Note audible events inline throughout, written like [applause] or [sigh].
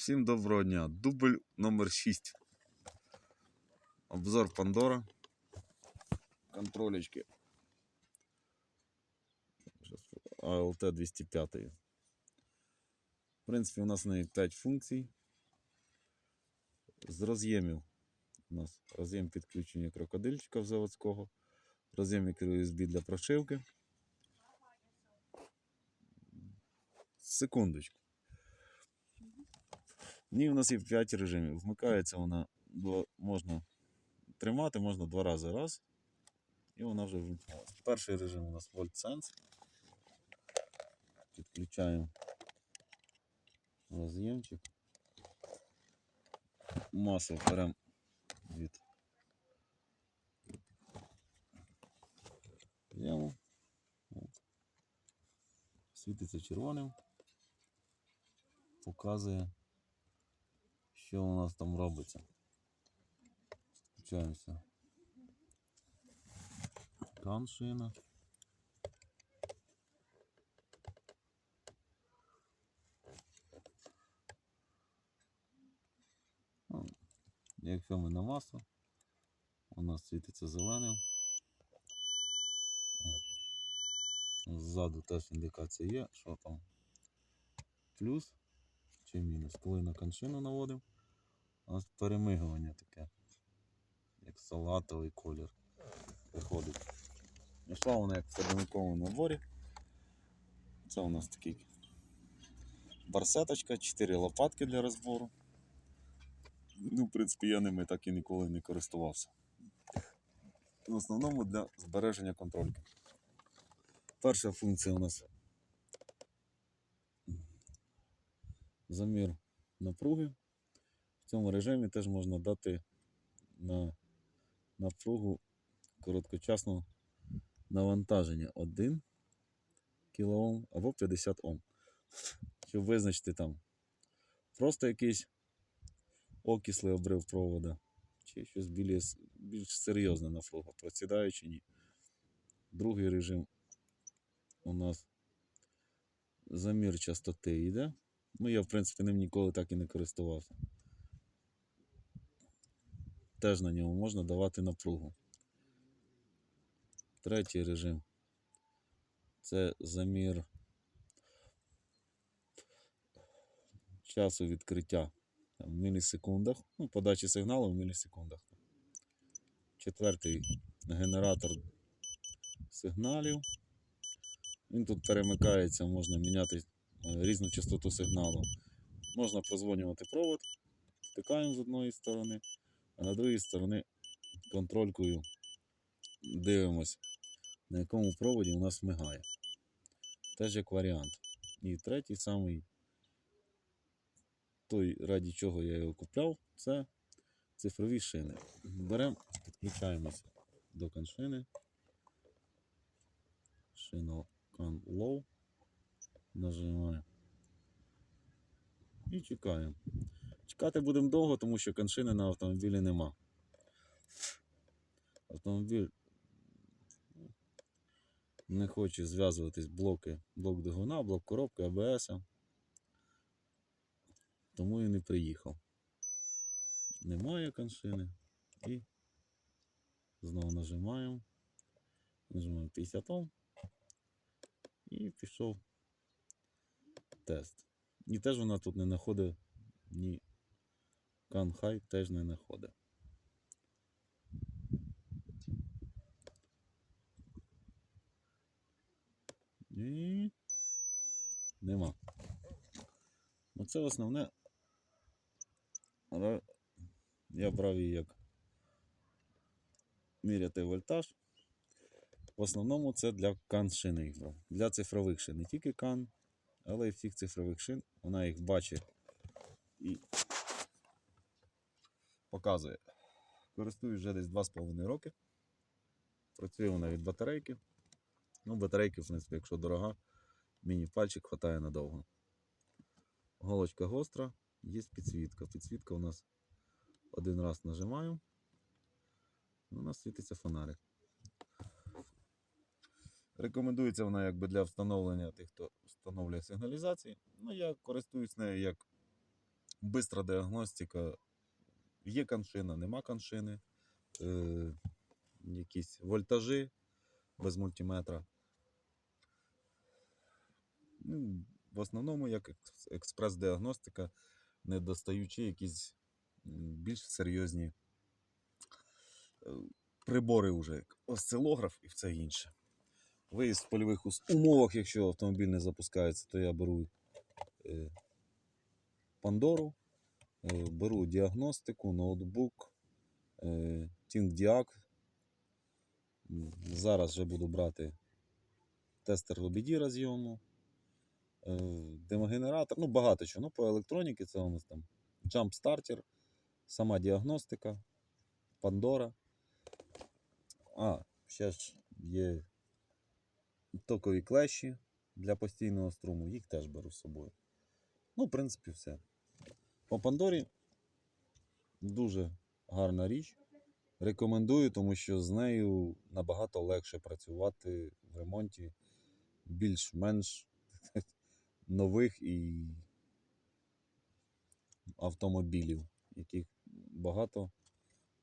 Всім доброго дня. Дубль номер 6. Обзор Пандора. Контролечки. АЛТ 205. В принципі, у нас неї 5 функцій. З роз'ємів. У нас роз'єм підключення крокодильчика заводського. Роз'єм USB для прошивки. Секундочку. В нас є 5 режимів. Вмикається вона, можна тримати, можна два рази раз. І вона вже вимкнулася. Перший режим у нас Volt Sense. Підключаємо роз'ємчик. Масу беремо від Прямо. Світиться червоним. Показує що у нас там робиться. Включаємося. Каншина. Ну, Якщо ми на масу, у нас світиться зеленим. Ззаду теж індикація є, що там плюс чи мінус. Коли на коншину наводимо, нас перемигування таке, як салатовий колір виходить. Йшла вона як в середниковому наборі. Це у нас такий барсеточка, 4 лопатки для розбору. Ну, в принципі, я ними так і ніколи не користувався. В основному для збереження контрольки. Перша функція у нас замір напруги. В цьому режимі теж можна дати на напругу короткочасного навантаження 1 кОм або 50 Ом. Щоб визначити там просто якийсь окислий обрив провода, чи щось більш, більш серйозна напруга, просідає чи ні. Другий режим у нас замір частоти йде. Ну, я, в принципі, ним ніколи так і не користувався. Теж на ньому можна давати напругу. Третій режим це замір часу відкриття в мілісекундах, ну, подачі сигналу в мілісекундах. Четвертий генератор сигналів. Він тут перемикається, можна міняти е, різну частоту сигналу. Можна прозвонювати провод, втикаємо з одної сторони, а на другій сторони контролькою дивимось, на якому проводі у нас мигає. Теж як варіант. І третій самий, той, раді чого я його купляв, це цифрові шини. Беремо, підключаємося до коншини. Шина Can Low. Нажимаємо. І чекаємо. Чекати будемо довго, тому що коншини на автомобілі нема. Автомобіль не хоче зв'язуватись блоки, блок двигуна, блок коробки, АБС. Тому і не приїхав. Немає коншини. І знову нажимаємо. Нажимаємо 50 Ом. І пішов тест. І теж вона тут не знаходить ні Канхай теж не знаходить. І нема. Оце основне. Ра- Я брав її як міряти вольтаж. В основному це для кан шини їх брав. Для цифрових шин. Не тільки кан, але й всіх цифрових шин. Вона їх бачить і показує. Користуюсь вже десь 2,5 роки. Працює вона від батарейки. Ну, батарейки, в принципі, якщо дорога, міні-пальчик хватає надовго. Голочка гостра, є підсвітка. Підсвітка у нас один раз нажимаю. У нас світиться фонарик. Рекомендується вона якби для встановлення тих, хто встановлює сигналізації. Ну, я користуюсь нею як бистра діагностика. Є коншина, нема коншини. Е, якісь вольтажі без мультиметра. Ну, в основному як експрес-діагностика, не достаючи якісь більш серйозні е, прибори вже, як осцилограф і все інше. Виїзд в польових умовах, якщо автомобіль не запускається, то я беру е, Пандору, беру діагностику, ноутбук, е, ThinkDiag. Зараз вже буду брати тестер Лобідіра зйому, е, демогенератор, ну багато чого. Ну, по електроніки це у нас там Jump Starter, сама діагностика, Пандора. А, ще ж є токові клещі для постійного струму, їх теж беру з собою. Ну, в принципі, все. По Пандорі дуже гарна річ. Рекомендую, тому що з нею набагато легше працювати в ремонті більш-менш [laughs] нових і автомобілів, яких багато,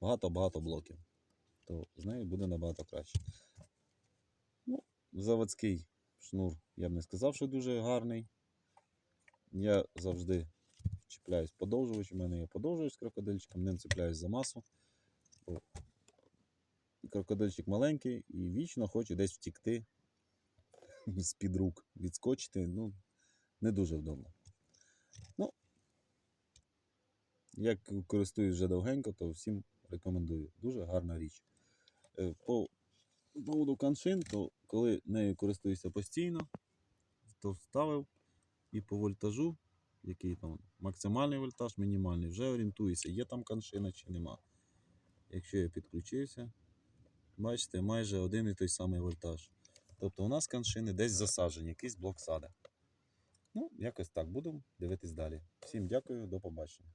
багато-багато блоків. То з нею буде набагато краще. Ну, заводський шнур, я б не сказав, що дуже гарний. Я завжди чіпляюсь подовжувач. У мене є подовжувач з крокодильчиком, ним цепляюсь за масу. Крокодильчик маленький і вічно хоче десь втікти з-під рук, відскочити. Ну, не дуже вдобно. Ну, як користуюсь вже довгенько, то всім рекомендую. Дуже гарна річ. Е, По поводу каншин, то коли нею користуюся постійно, то вставив і по вольтажу, який там максимальний вольтаж, мінімальний, вже орієнтуюся, є там каншина чи нема. Якщо я підключився, бачите, майже один і той самий вольтаж. Тобто у нас каншини десь засаджені, якийсь блок сада. Ну, якось так, будемо дивитись далі. Всім дякую, до побачення.